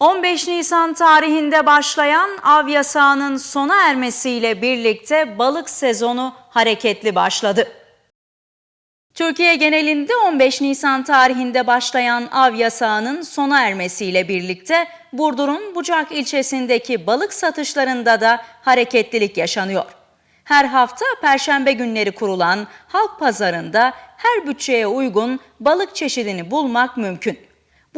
15 Nisan tarihinde başlayan av yasağının sona ermesiyle birlikte balık sezonu hareketli başladı. Türkiye genelinde 15 Nisan tarihinde başlayan av yasağının sona ermesiyle birlikte Burdur'un Bucak ilçesindeki balık satışlarında da hareketlilik yaşanıyor. Her hafta perşembe günleri kurulan halk pazarında her bütçeye uygun balık çeşidini bulmak mümkün.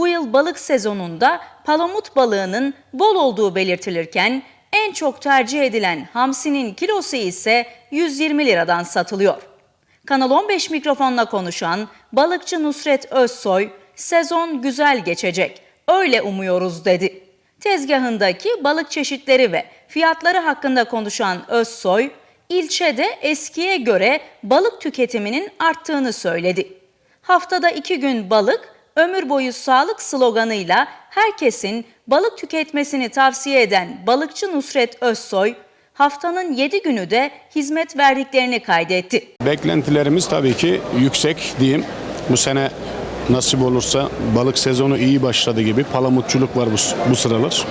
Bu yıl balık sezonunda palamut balığının bol olduğu belirtilirken en çok tercih edilen hamsinin kilosu ise 120 liradan satılıyor. Kanal 15 mikrofonla konuşan balıkçı Nusret Özsoy, sezon güzel geçecek, öyle umuyoruz dedi. Tezgahındaki balık çeşitleri ve fiyatları hakkında konuşan Özsoy, ilçede eskiye göre balık tüketiminin arttığını söyledi. Haftada iki gün balık, ömür boyu sağlık sloganıyla herkesin balık tüketmesini tavsiye eden balıkçı Nusret Özsoy, haftanın 7 günü de hizmet verdiklerini kaydetti. Beklentilerimiz tabii ki yüksek diyeyim. Bu sene nasip olursa balık sezonu iyi başladı gibi. Palamutçuluk var bu, bu sıralar.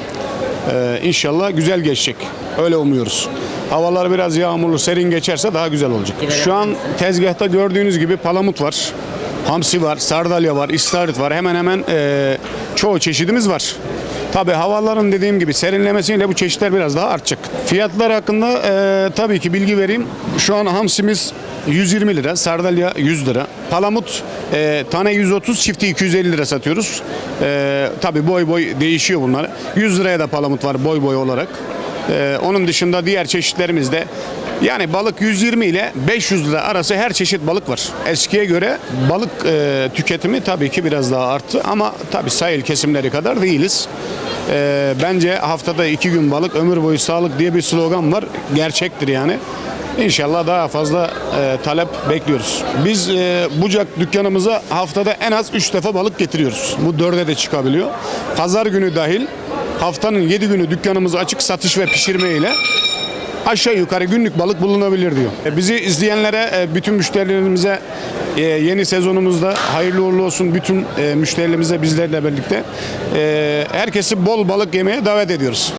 Ee, inşallah güzel geçecek. Öyle umuyoruz. Havalar biraz yağmurlu, serin geçerse daha güzel olacak. Şu an tezgahta gördüğünüz gibi palamut var. Hamsi var, sardalya var, istavrit var. Hemen hemen eee, çoğu çeşidimiz var. Tabii havaların dediğim gibi serinlemesiyle bu çeşitler biraz daha artacak. Fiyatlar hakkında eee, tabii ki bilgi vereyim. Şu an hamsimiz 120 lira, sardalya 100 lira. Palamut eee, tane 130, çifti 250 lira satıyoruz. Eee tabii boy boy değişiyor bunlar. 100 liraya da palamut var boy boy olarak. Ee, onun dışında diğer çeşitlerimizde yani balık 120 ile 500 lira arası her çeşit balık var. Eskiye göre balık e, tüketimi tabii ki biraz daha arttı ama tabii sahil kesimleri kadar değiliz. Ee, bence haftada iki gün balık ömür boyu sağlık diye bir slogan var. Gerçektir yani. İnşallah daha fazla e, talep bekliyoruz. Biz e, Bucak dükkanımıza haftada en az 3 defa balık getiriyoruz. Bu dörde de çıkabiliyor. Pazar günü dahil haftanın 7 günü dükkanımız açık satış ve pişirme ile aşağı yukarı günlük balık bulunabilir diyor. E, Bizi izleyenlere, e, bütün müşterilerimize e, yeni sezonumuzda hayırlı uğurlu olsun bütün müşterilerimize bizlerle birlikte herkesi bol balık yemeye davet ediyoruz.